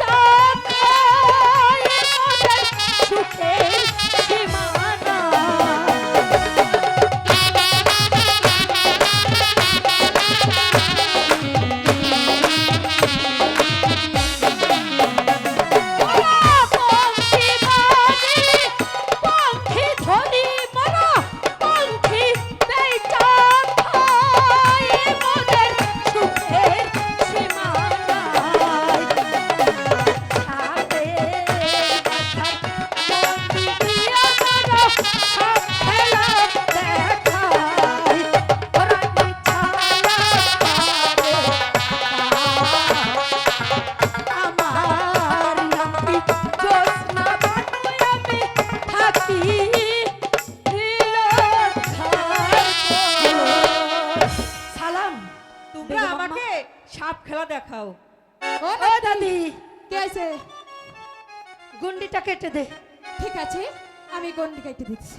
চোখে সুখে তোমরা আমাকে সাপ খেলা দেখাও দাদি কে আছে গুন্ডিটা কেটে দে ঠিক আছে আমি গন্ডি কেটে দিচ্ছি